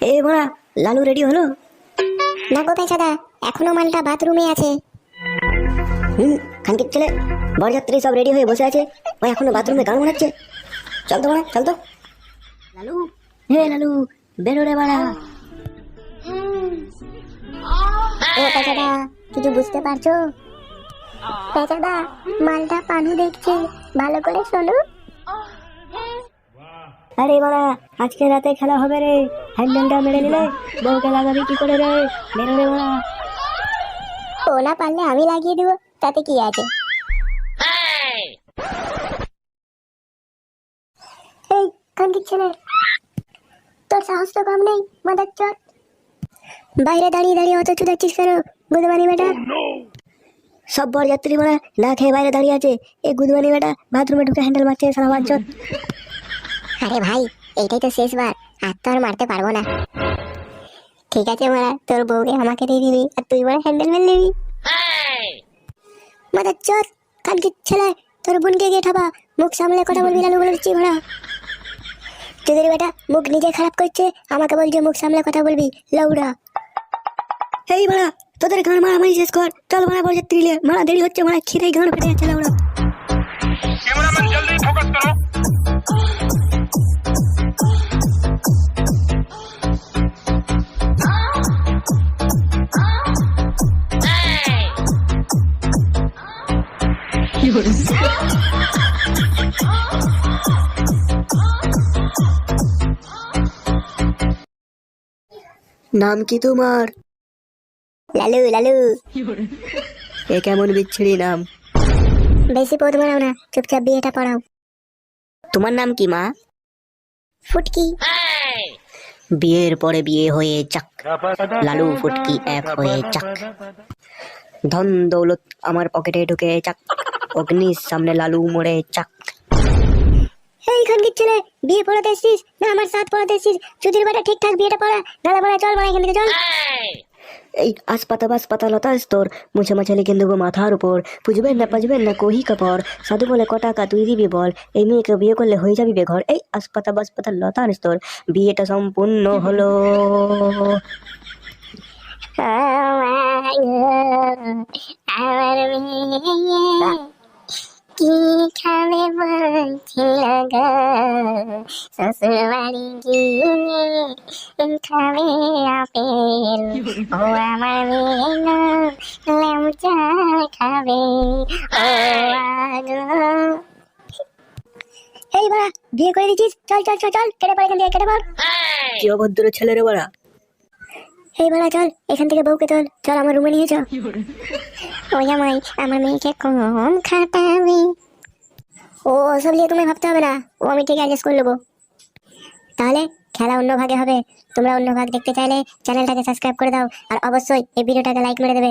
এ বড়া লালু রেডি হলো? না গো পেঁচাদা এখনও মালটা বাথরুমে আছে। হুম খানকির ছেলে বরযাত্রী সব রেডি হয়ে বসে আছে। ওই এখনও বাথরুমে গান মারাচ্ছে চল তো বড়া চল তো। লালু হে লালু বেরো রে বাড়া। ও পেঁচাদা কিছু বুঝতে পারছ? পেঁচাদা মালটা পানু দেখছে। ভালো করে শোনো। আরে বাড়া আজকে রাতে খেলা হবে রে। হ্যান্ডেলটা মেরে নিলে বউকে লাগাবি কি করে রে? বেরো রে বাড়া ও না পারলে আমি লাগিয়ে দেবো তাতে কি আছে? এই কানকির ছেলে তোর সাহস তো কম নেই মাদার চর। বাইরে দাঁড়িয়ে দাঁড়িয়ে অত চুদাচ্ছিস কেন গুদমানি বেটা? সব বরযাত্রী বাড়া না খেয়ে বাইরে দাঁড়িয়ে আছে। এই গুদমানি বেটা বাথরুমে ঢুকে হ্যান্ডেল মারছে সারা বাচ্চা আরে ভাই এইটাই তো শেষবার আর তো আর মারতে পারব না। ঠিক আছে মারা তোর বউকে আমাকে দিয়ে দিবি আর তুই বড় হ্যান্ডেল মেল নিবি। মাথা চোর কালকে ছেলে তোর বোনকে গিয়ে ঠাবা মুখ সামলে কথা বলবি লালু বলে দিচ্ছি ভাড়া তোদের বেটা মুখ নিজে খারাপ করছে আমাকে বলছে মুখ সামলে কথা বলবি লৌড়া এই ভাড়া তোদের ঘর মারা মারি শেষ কর। চল মারা বলছে ত্রিলে মারা দেরি হচ্ছে মারা খিদে ঘর ফেটে যাচ্ছে লৌড়া ক্যামেরাম্যান জলদি ফোকাস করো। নাম কি তোমার? লালু লালু। এ কেমন বিচ্ছিরি নাম? বেশি পদ মারাও না চুপচাপ বিয়েটা পড়াও। তোমার নাম কি মা? ফুটকি। বিয়ের পরে বিয়ে হয়ে চাক লালু ফুটকি এক হয়ে চাক ধন দৌলত আমার পকেটে ঢুকে চাক অগ্নির সামনে লালু মরে চাক। এই খানকির ছেলে বিয়ে পড়াতে এসছিস? না আমার সাথ পড়াতে এসছিস। চুদির বেটা ঠিকঠাক বিয়েটা পড়া? নালা বড়া চল বড়া এখান থেকে চল। এই আসপাতা বাসপাতা লতা স্তর মুছে মাছে লিখে দেবো মাথার উপর। পুজবেন না পাজবেন না কহি কাপড়। সাধু বলে ক টাকা তুই দিবি বল। এই মেয়েকে বিয়ে করলে হয়ে যাবি বেঘর। এই আসপাতা বাসপাতা লতার স্তর বিয়েটা সম্পূর্ণ হলো। আমার মেয়ে। বলছিল গো শ্বশুর বাড়ি গিয়ে খাবে আপেল ও আমার মেয়ে গো লেমচা খাবে ও আগো এই বাড়া বিয়ে করে দিচ্ছিস চল চল চল চল কেটে পড় এখান থেকে কেটে পড় কি অভদ্র ছেলেরে বড়া এই বাড়া চল এখান থেকে বউকে চল চল আমার রুমে নিয়ে চল। ও জামাই আমার মেয়েকে কম খাটাবি। ও, ওসব নিয়ে তুমি ভাবতে হবে না। ও, আমি ঠিক অ্যাডজাস্ট করে নেব। তাহলে খেলা অন্য ভাগে হবে। তোমরা অন্য ভাগ দেখতে চাইলে চ্যানেলটাকে সাবস্ক্রাইব করে দাও। আর অবশ্যই এই ভিডিওটাকে লাইক মেরে দেবে।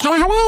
খেলা হবে!